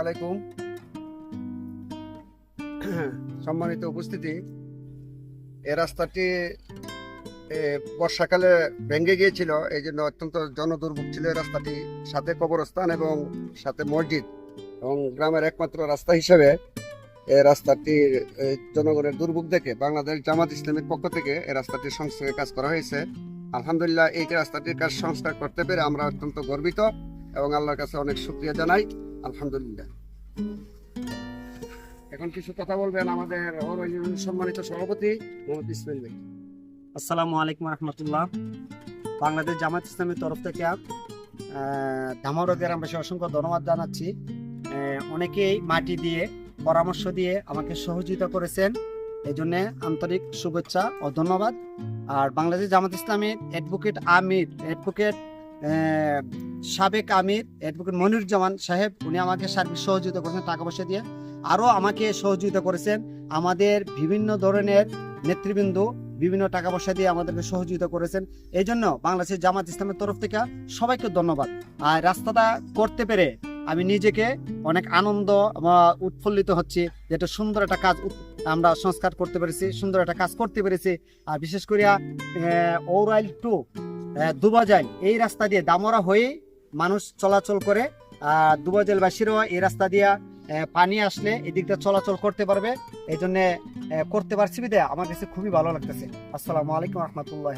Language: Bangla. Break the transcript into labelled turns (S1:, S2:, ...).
S1: আলাইকুম। সম্মানিত উপস্থিতি এই রাস্তাটি এ, বর্ষাকালে ভেঙে গিয়েছিল এই জন্য অত্যন্ত জনদুর্ভোগ ছিল এই রাস্তাটি। সাথে কবরস্থান এবং সাথে মসজিদ এবং গ্রামের একমাত্র রাস্তা হিসেবে এ, জনগণের দুর্ভোগ দেখে বাংলাদেশ জামাত ইসলামের পক্ষ থেকে এই রাস্তাটির সংস্কারের কাজ করা হয়েছে। আলহামদুলিল্লাহ এই রাস্তাটির কাজ সংস্কার করতে পেরে আমরা অত্যন্ত গর্বিত এবং আল্লাহর কাছে অনেক শুক্রিয়া জানাই। আলহামদুলিল্লাহ। এখন কিছু কথা বলবেন আমাদের সম্মানিত সভাপতি মোহাম্মদ ইসমাইল ভাই।
S2: আসসালামু আলাইকুম রহমতুল্লাহ। বাংলাদেশ জামাত ইসলামের তরফ থেকে ধামারো গ্রামবাসী অসংখ্য ধন্যবাদ জানাচ্ছি। অনেকেই মাটি দিয়ে পরামর্শ দিয়ে আমাকে সহযোগিতা করেছেন। এই জন্য আন্তরিক শুভেচ্ছা ও ধন্যবাদ। আর বাংলাদেশ জামাত ইসলামের অ্যাডভোকেট আমির অ্যাডভোকেট সাবেক আমির অ্যাডভোকেট মনিরুজ্জামান সাহেব, উনি আমাকে সার্বিক সহযোগিতা করেছেন টাকা পয়সা দিয়ে। আরও আমাকে সহযোগিতা করেছেন। আমাদের বিভিন্ন ধরনের নেতৃবৃন্দ বিভিন্ন টাকা পয়সা দিয়ে আমাদেরকে সহযোগিতা করেছেন। এই জন্য বাংলাদেশের জামাত ইসলামের তরফ থেকে সবাইকে ধন্যবাদ। আর রাস্তাটা করতে পেরে আমি নিজেকে অনেক আনন্দ উৎফুল্লিত হচ্ছি যে একটা সুন্দর একটা কাজ আমরা সংস্কার করতে পেরেছি, সুন্দর একটা কাজ করতে পেরেছি। আর বিশেষ করে ওরাইল টু দুবাজাইল, এই রাস্তা দিয়ে দামরা হয়ে মানুষ চলাচল করে। আর দুবাজাইলবাসীরও এই রাস্তা দিয়ে পানি আসলে এদিক দিয়ে চলাচল করতে পারবে। এই জন্য করতে পারছি বিদে। আমার কাছে খুবই ভালো লাগতেছে। আসসালামু আলাইকুম রহমতুল্লাহ